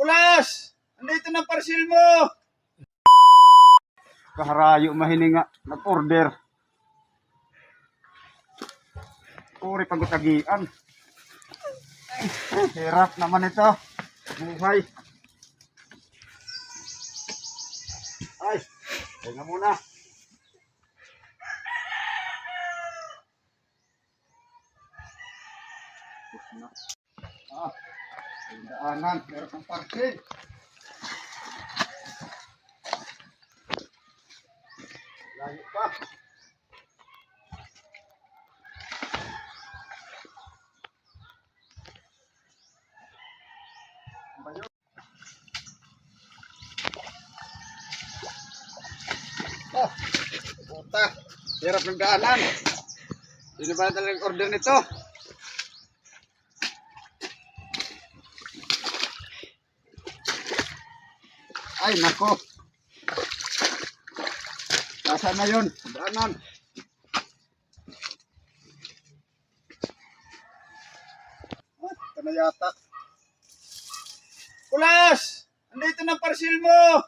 Kulas! Andito na parcel mo! Kaharayo mahininga. Nag-order. Puri pagutagian. Hirap naman ito. Buhay. Ay, tingnan muna. Ah, daanan, meron kang parking. Layo pa. Oh, puta. Hirap ng daanan. Sino ba talagang order nito? Ay, nako. Nasaan na yun? Daanan. Ito na yata. Kulas! Andito na parcel mo!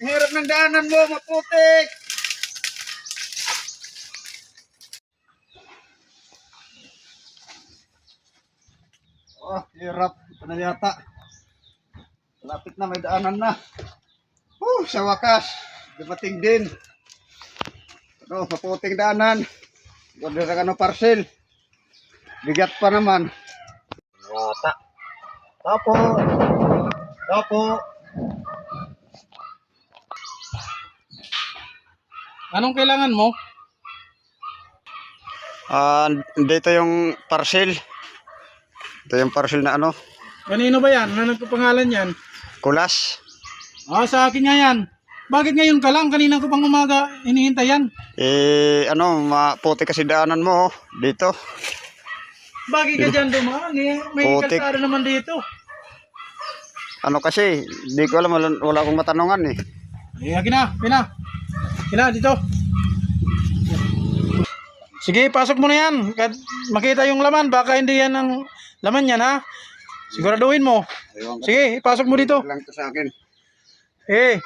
Hirap ng daanan mo, maputik! Oh, hirap. Ito na yata. Lapit na, may daanan na. Oh, sa wakas. Dumating din. Ano, maputing daanan. Order ka ng parcel. Bigat pa naman. Yata. Tapo. Tapo. Anong kailangan mo? Ah, dito yung parcel. Ito yung parcel na ano, Kanino ba yan? Ano nagpapangalan yan? kulas. Ah, sa akin nga yan. Bakit ngayon ka lang? Kanina ko pang umaga hinihintay yan. Eh, ano, maputi kasi daanan mo, oh, dito. Bakit ka dyan dumaan? Eh, may Putik. kalsada naman dito. Ano kasi, di ko alam, wala, wala akong matanungan eh. Eh, akin na, akin na. Akin na, dito. Sige, pasok mo na yan. Makita yung laman. Baka hindi yan ang laman yan, ha? Siguraduhin mo. Sige, pasok mo dito. lang to sa akin. Eh.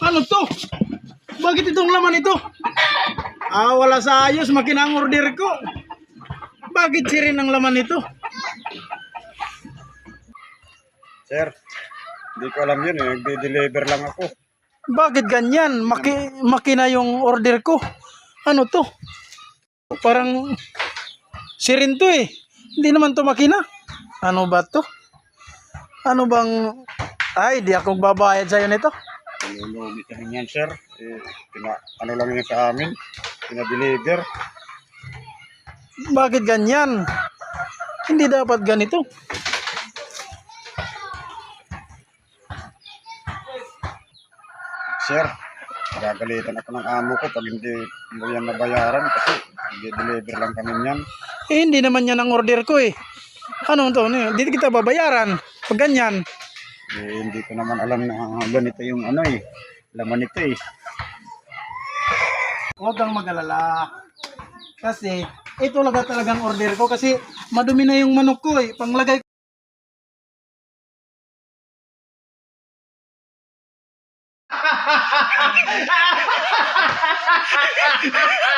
Ano to? Bakit itong laman ito? Ah, wala sa ayos. Makina ang order ko. Bakit sirin ang laman ito? Sir, hindi ko alam yun eh, nagde-deliver lang ako. Bakit ganyan? Maki makina yung order ko. Ano to? Parang sirin to eh. Hindi naman to makina. Ano ba to? Ano bang... Ay, di ako babayad sa'yo nito. Kami yan, sir. Eh, pina, ano lang yun sa amin, pina-deliver. Bakit ganyan? Hindi dapat ganito. Sir, gagalitan ako ng amo ko pag hindi mo yan nabayaran kasi nagde-deliver lang kami yan. Eh, hindi naman yan ang order ko eh. Ano to? Hindi kita babayaran. Pag ganyan. Eh, hindi ko naman alam na ganito yung ano eh, laman nito eh. Huwag kang mag-alala. Kasi, ito lang talagang order ko kasi madumi na yung manok ko eh. Panglagay